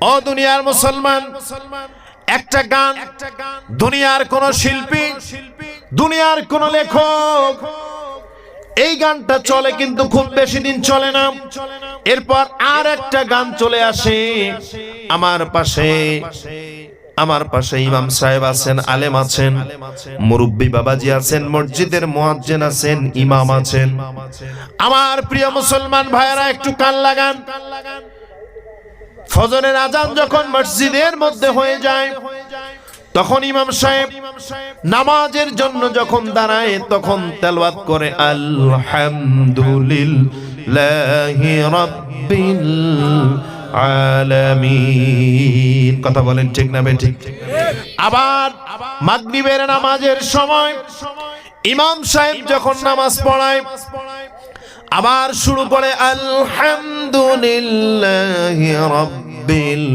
ও দুনিয়ার মুসলমান, একটা গান, দুনিয়ার কোন শিল্পী, দুনিয়ার কোন লেখক। এই গানটা চলে কিন্তু খুব বেশি দিন চলে না। এরপর আর একটা গান চলে আসে। আমার পাশে আমার পাশে ইমাম সাহেব আছেন, আলেম আছেন, মুরব্বী বাবাজি আছেন, মসজিদের মুয়াজ্জিন আছেন, ইমাম আছেন। আমার প্রিয় মুসলমান ভাইয়েরা, একটু কান লাগান। কান লাগান ফজরের আজান যখন মসজিদের মধ্যে হয়ে যায়, তখন ইমাম সাহেব নামাজের জন্য যখন দাঁড়ায়, তখন তেলওয়াত করে, আলহামদুলিল্লাহি কথা বলেন ঠিক না ঠিক আবার মাগরিবের নামাজের সময় ইমাম সাহেব যখন নামাজ পড়ায় আবার শুরু করে আলহামদুলিল্লাহ রব্বিল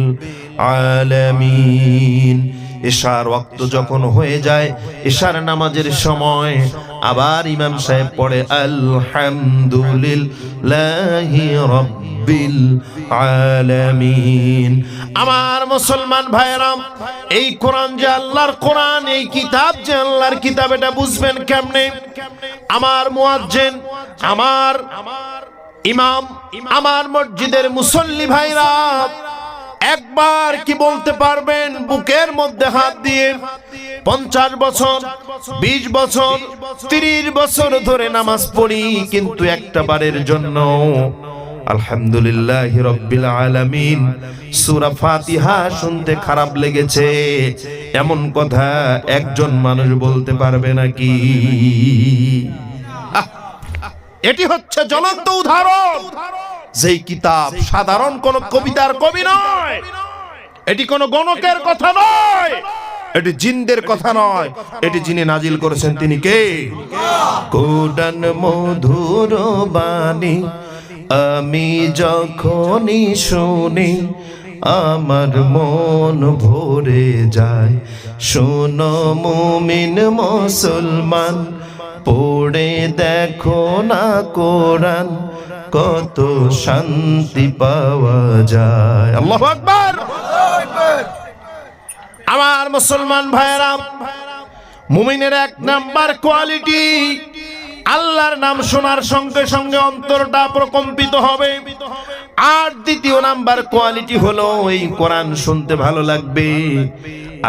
আলামিন। এশার ওয়াক্ত যখন হয়ে যায় এশার নামাজের সময় আবার ইমাম সাহেব পড়ে, আলহামদুলিল্লাহি রাব্বিল আলামিন। আমার মুসলমান ভাইরাম এই কোরআন যে আল্লাহর কোরআন, এই কিতাব যে আল্লাহর কিতাব, এটা বুঝবেন কেমনে? আমার মুয়াজ্জিন, আমার ইমাম, আমার মসজিদের মুসল্লি ভাইরা একবার কি বলতে পারবেন বুকের মধ্যে হাত দিয়ে? পঞ্চাশ বছর, বিশ বছর, তিরিশ বছর ধরে নামাজ পড়ি, কিন্তু একটা বারের জন্য। আলহামদুলিল্লাহ রব্বিল আলামিন। সূরা ফাতিহা শুনতে খারাপ লেগেছে। এমন কথা একজন মানুষ বলতে পারবে নাকি? এটি হচ্ছে জ্বলন্ত উদাহরণ। যেই কিতাব সাধারণ কোন কবিতার কবি নয় এটি কোন গণকের কথা নয় এটি জিনদের কথা নয়। এটি যিনি নাজিল করেছেন তিনি কে? কোডান মধুর বাণী আমি যখনই শুনি আমার মন ভরে যায়। শোনো মুমিন মুসলমান পড়ে দেখো না কোরআন কত শান্তি পাওয়া যায়। আল্লাহু আকবার। আমার মুসলমান ভাইয়েরা, মুমিনের এক নাম্বার কোয়ালিটি, আল্লাহর নাম শোনার সঙ্গে সঙ্গে অন্তরটা প্রকম্পিত হবে। আর দ্বিতীয় নাম্বার কোয়ালিটি হলো, এই কোরআন শুনতে ভালো লাগবে।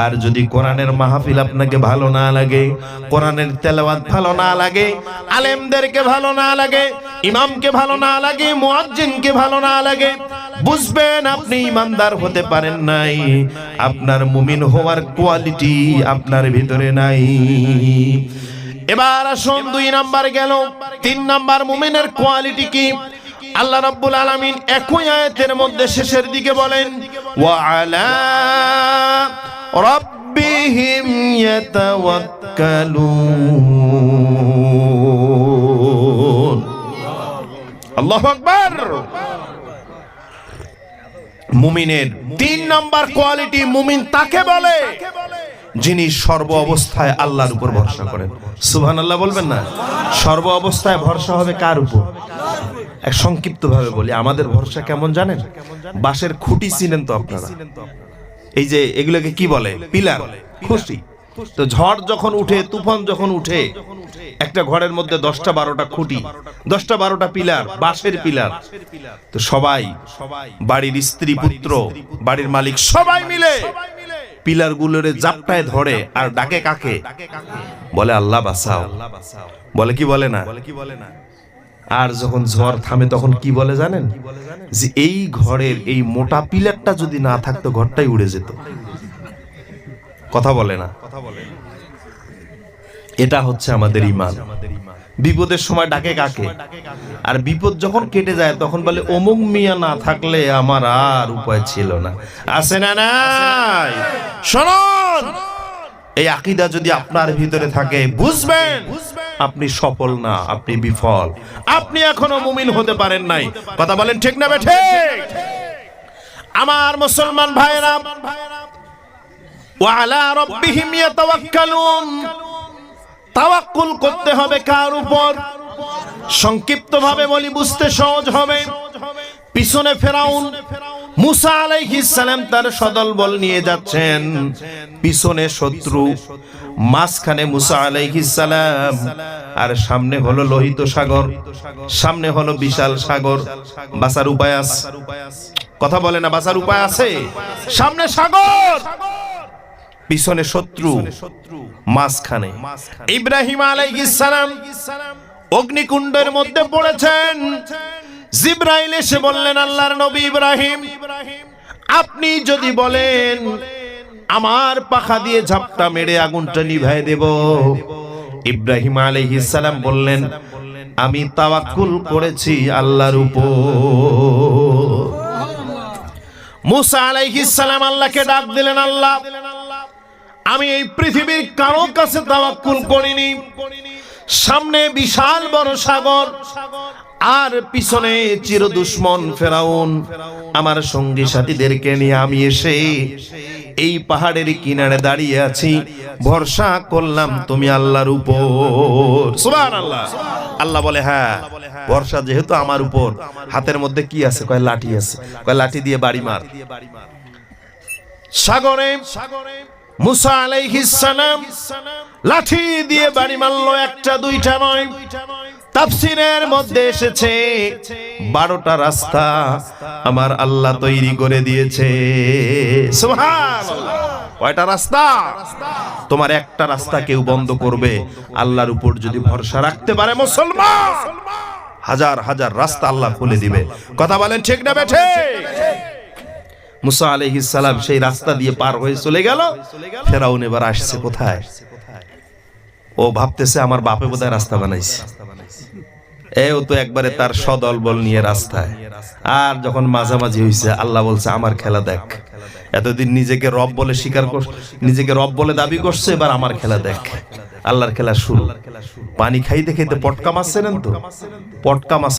আর যদি কোরআনের মাহফিল আপনাকে ভালো না লাগে, কোরআনের তেলাওয়াত ভালো না লাগে, আলেমদেরকে ভালো না লাগে, ইমামকে ভালো না লাগে, মুয়াজ্জিনকে ভালো না লাগে, বুঝবেন আপনি ইমানদার হতে পারেন নাই, আপনার মুমিন হওয়ার কোয়ালিটি আপনার ভিতরে নাই। এবার আসুন দুই নাম্বার গেল, তিন নাম্বার মুমিনের কোয়ালিটি কি? আল্লাহ রাব্বুল আলামিন একই আয়াতের মধ্যে শেষের দিকে বলেন, ওয়া আলা রাব্বিহিম ইয়াতাওয়াক্কালুন আল্লাহু আকবার মুমিনের তিন নাম্বার কোয়ালিটি মুমিন তাকে বলে যিনি সর্ব অবস্থায় আল্লাহর উপর ভরসা করেন। সুবহান আল্লাহ বলবেন না? সর্ব অবস্থায় ভরসা হবে কার উপর? এক সংক্ষিপ্ত ভাবে বলি, আমাদের ভরসা কেমন জানেন? বাঁশের খুঁটি চিনেন তো আপনারা। এই যে এগুলোকে কি বলে? পিলার, খুশি। তো ঝড় যখন উঠে, তুফান যখন উঠে, একটা ঘরের মধ্যে দশটা বারোটা খুঁটি, দশটা বারোটা পিলার, বাঁশের পিলার। তো সবাই, বাড়ির স্ত্রী পুত্র, বাড়ির মালিক সবাই মিলে পিলার গুলোরে জাপটায় ধরে আর ডাকে কাকে? বলে, আল্লাহ বাসাও বলে কি বলে না বলে, কি বলে না? আর যখন ঝড় থামে তখন কি বলে জানেন? যে এই ঘরের এই মোটা পিলারটা যদি না থাকতো ঘরটাই উড়ে যেত। কথা বলে না। এটা হচ্ছে আমাদের ইমান। বিপদের সময় ডাকে কাকে? আর বিপদ যখন কেটে যায় তখন বলে, অমুক মিয়া না থাকলে আমার আর উপায় ছিল না। আছে না নাই? শুনুন! এই আকিদা যদি আপনার ভিতরে থাকে, বুঝবেন? আপনি সফল না, আপনি বিফল। আপনি এখনও মুমিন হতে পারেন নাই। কথা বলেন ঠিক না বেঠে? আমার মুসলমান ভাইরা ওয়ালা রব্বিহিম করতে হবে কার উপর? সংক্ষিপ্ত ভাবে বলি, বুঝতে সহজ হবে। পিছনে ফেরাউন মুসা সালাম তার সদল বল নিয়ে যাচ্ছেন। পিছনে শত্রু, মাঝখানে মুসা সালাম। আর সামনে হলো লোহিত সাগর, সামনে হলো বিশাল সাগর। বাসার উপায় আছে? কথা বলে না বাসার উপায় আছে? সামনে সাগর! পিছনে শত্রু, মাঝখানে। ইব্রাহিম আলাইহিস সালাম অগ্নিকুণ্ডের মধ্যে পড়েছেন। জিব্রাইল এসে বললেন, আল্লাহর নবী ইব্রাহিম, আপনি যদি বলেন, আমার পাখা দিয়ে ঝাপটা মেরে আগুনটা নিভাই দেব। ইব্রাহিম আলাইহিস সালাম বললেন, আমি তাওয়াক্কুল করেছি আল্লাহর উপর। মুসা আলাইহিস সালাম আল্লাহকে ডাক দিলেন, আল্লাহ, আমি এই পৃথিবীর কারও কাছে তাওয়াক্কুল করিনি। সামনে বিশাল বড় সাগর আর পিছনে চির দুশ্মন ফেরাউন। আমার সঙ্গী সাথীদেরকে নিয়ে আমি এসে এই পাহাড়ের কিনারে দাঁড়িয়ে আছি। ভরসা করলাম তুমি আল্লাহর উপর। সুবহানাল্লাহ। আল্লাহ বলে হ্যাঁ ভরসা যেহেতু আমার উপর, হাতের মধ্যে কি আছে? কয়, লাঠি আছে। কয়, লাঠি দিয়ে বাড়ি মার। সাগরে মুসা আলাইহিস সালাম লাঠি দিয়ে বাড়ি মারলো, একটা, দুইটা নয়। তাফসিরের মধ্যে এসেছে, বারোটা রাস্তা আমার আল্লাহ তৈরি করে দিয়েছে। কয়টা রাস্তা? তোমার একটা রাস্তা কেউ বন্ধ করবে, আল্লাহর উপর যদি ভরসা রাখতে পারে মুসলমান। হাজার হাজার রাস্তা আল্লাহ খুলে দিবে। কথা বলেন ঠিক না বেঠে? মুসা আলাইহিস সালাম সেই রাস্তা দিয়ে পার হয়ে চলে গেল। ফেরাউন এবার আসছে কোথায়? ও ভাবতেছে আমার বাপে বোধহয় রাস্তা বানাইছে। এও তো একবারে তার সদল বল নিয়ে রাস্তায়। আর যখন মাঝামাঝি হয়েছে আল্লাহ বলছে, আমার খেলা দেখ। এতদিন নিজেকে রব বলে স্বীকার কর, নিজেকে রব বলে দাবি করছে, এবার আমার খেলা দেখ। আল্লাহর খেলা শুরু। পানি খাইতে খাইতে পটকা মারছিলেন তো? পটকা মাছ